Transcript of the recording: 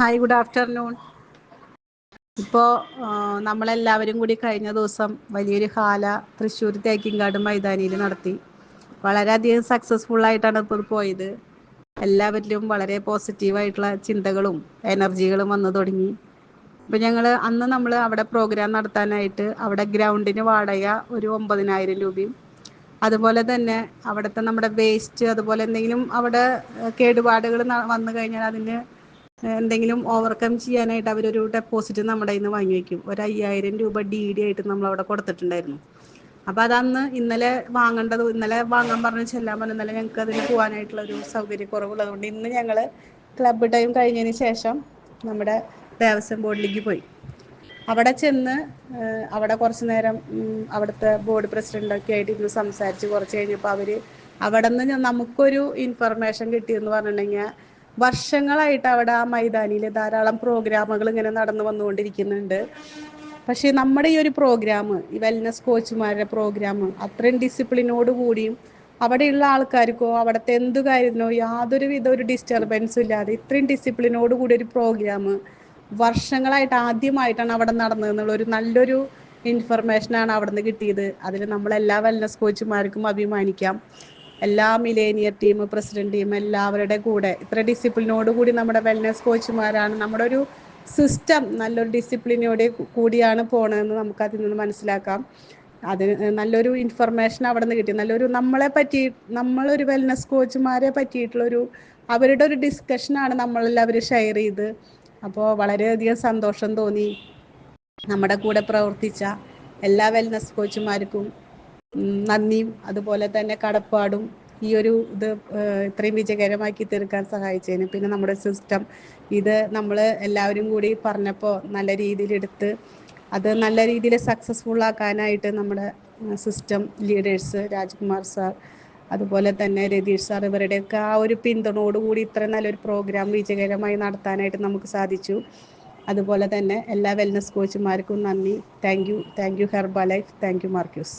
Hi good afternoon ഇപ്പോ നമ്മളെല്ലാവരും കൂടി കഴിഞ്ഞ ദിവസം വലിയൊരു ഹാല തൃശ്ശൂർ തേക്കിങ്കാട് മൈതാനിയിൽ നടത്തി. വളരെയധികം സക്സസ്ഫുൾ ആയിട്ടാണ് ഇപ്പോൾ പോയത്. എല്ലാവരിലും വളരെ പോസിറ്റീവായിട്ടുള്ള ചിന്തകളും എനർജികളും വന്നു തുടങ്ങി. ഇപ്പം ഞങ്ങൾ അന്ന് നമ്മൾ അവിടെ പ്രോഗ്രാം നടത്താനായിട്ട് അവിടെ ഗ്രൗണ്ടിന് വാടക ഒരു ഒമ്പതിനായിരം രൂപയും അതുപോലെ തന്നെ അവിടുത്തെ നമ്മുടെ വേസ്റ്റ് അതുപോലെ എന്തെങ്കിലും അവിടെ കേടുപാടുകൾ വന്നു കഴിഞ്ഞാൽ അതിന് എന്തെങ്കിലും ഓവർകം ചെയ്യാനായിട്ട് അവരൊരു ഡെപ്പോസിറ്റ് നമ്മുടെ കയ്യിൽ നിന്ന് വാങ്ങി വയ്ക്കും ഒരു അയ്യായിരം രൂപ ഡി ഡി ആയിട്ട് നമ്മൾ അവിടെ കൊടുത്തിട്ടുണ്ടായിരുന്നു. അപ്പോൾ അതന്ന് ഇന്നലെ വാങ്ങേണ്ടത് ഇന്നലെ വാങ്ങാൻ പറഞ്ഞ് ചെല്ലാൻ പറഞ്ഞ ഇന്നലെ ഞങ്ങൾക്ക് അതിന് പോകാനായിട്ടുള്ള ഒരു സൗകര്യക്കുറവുള്ളത് കൊണ്ട് ഇന്ന് ഞങ്ങൾ ക്ലബ് ടൈം കഴിഞ്ഞതിന് ശേഷം നമ്മുടെ ദേവസ്വം ബോർഡിലേക്ക് പോയി. അവിടെ ചെന്ന് അവിടെ കുറച്ച് നേരം അവിടുത്തെ ബോർഡ് പ്രസിഡന്റൊക്കെ ആയിട്ട് ഇരുന്ന് സംസാരിച്ച് കുറച്ച് കഴിഞ്ഞപ്പോൾ അവർ അവിടെ നിന്ന് നമുക്കൊരു ഇൻഫർമേഷൻ കിട്ടിയെന്ന് പറഞ്ഞിട്ടുണ്ടെങ്കിൽ വർഷങ്ങളായിട്ട് അവിടെ ആ മൈതാനിയിൽ ധാരാളം പ്രോഗ്രാമുകൾ ഇങ്ങനെ നടന്നു വന്നുകൊണ്ടിരിക്കുന്നുണ്ട്. പക്ഷേ നമ്മുടെ ഈ ഒരു പ്രോഗ്രാം ഈ വെൽനസ് കോച്ചുമാരുടെ പ്രോഗ്രാം അത്രയും ഡിസിപ്ലിനോട് കൂടിയും അവിടെയുള്ള ആൾക്കാർക്കോ അവിടുത്തെ എന്ത് കാര്യത്തിനോ യാതൊരു വിധ ഒരു ഡിസ്റ്റർബൻസും ഇല്ലാതെ ഇത്രയും ഡിസിപ്ലിനോട് കൂടി ഒരു പ്രോഗ്രാം വർഷങ്ങളായിട്ട് ആദ്യമായിട്ടാണ് അവിടെ നടന്നതെന്നുള്ള ഒരു നല്ലൊരു ഇൻഫർമേഷനാണ് അവിടെ നിന്ന് കിട്ടിയത്. അതിൽ നമ്മളെല്ലാ വെൽനസ് കോച്ചുമാർക്കും അഭിമാനിക്കാം. എല്ലാ മിലേനിയർ ടീം പ്രസിഡന്റ് ടീം എല്ലാവരുടെ കൂടെ ഇത്ര ഡിസിപ്ലിനോട് കൂടി നമ്മുടെ വെൽനസ് കോച്ചുമാരാണ് നമ്മുടെ ഒരു സിസ്റ്റം നല്ലൊരു ഡിസിപ്ലിനോടെ കൂടിയാണ് പോണതെന്ന് നമുക്ക് അതിൽ നിന്ന് മനസ്സിലാക്കാം. അതിന് നല്ലൊരു ഇൻഫർമേഷൻ അവിടെ നിന്ന് കിട്ടി. നല്ലൊരു നമ്മളെ പറ്റി നമ്മളൊരു വെൽനസ് കോച്ചുമാരെ പറ്റിയിട്ടുള്ളൊരു അവരുടെ ഒരു ഡിസ്കഷനാണ് നമ്മളെല്ലാവരും ഷെയർ ചെയ്ത്. അപ്പോൾ വളരെയധികം സന്തോഷം തോന്നി. നമ്മുടെ കൂടെ പ്രവർത്തിച്ച എല്ലാ വെൽനസ് കോച്ചുമാർക്കും നന്ദിയും. അതുപോലെ തന്നെ കടപ്പാടും ഈ ഒരു ഇത് ഇത്രയും വിജയകരമാക്കി തീർക്കാൻ സഹായിച്ചതിന്. പിന്നെ നമ്മുടെ സിസ്റ്റം ഇത് നമ്മൾ എല്ലാവരും കൂടി പറഞ്ഞപ്പോൾ നല്ല രീതിയിൽ എടുത്ത് അത് നല്ല രീതിയിൽ സക്സസ്ഫുൾ ആക്കാനായിട്ട് നമ്മുടെ സിസ്റ്റം ലീഡേഴ്സ് രാജ്കുമാർ സാർ അതുപോലെ തന്നെ രതീഷ് സാർ ഇവരുടെയൊക്കെ ആ ഒരു പിന്തുണയോടുകൂടി ഇത്ര നല്ലൊരു പ്രോഗ്രാം വിജയകരമായി നടത്താനായിട്ട് നമുക്ക് സാധിച്ചു. അതുപോലെ തന്നെ എല്ലാ വെൽനസ് കോച്ചുമാർക്കും നന്ദി. Thank you thank you Herbalife thank you Marcuse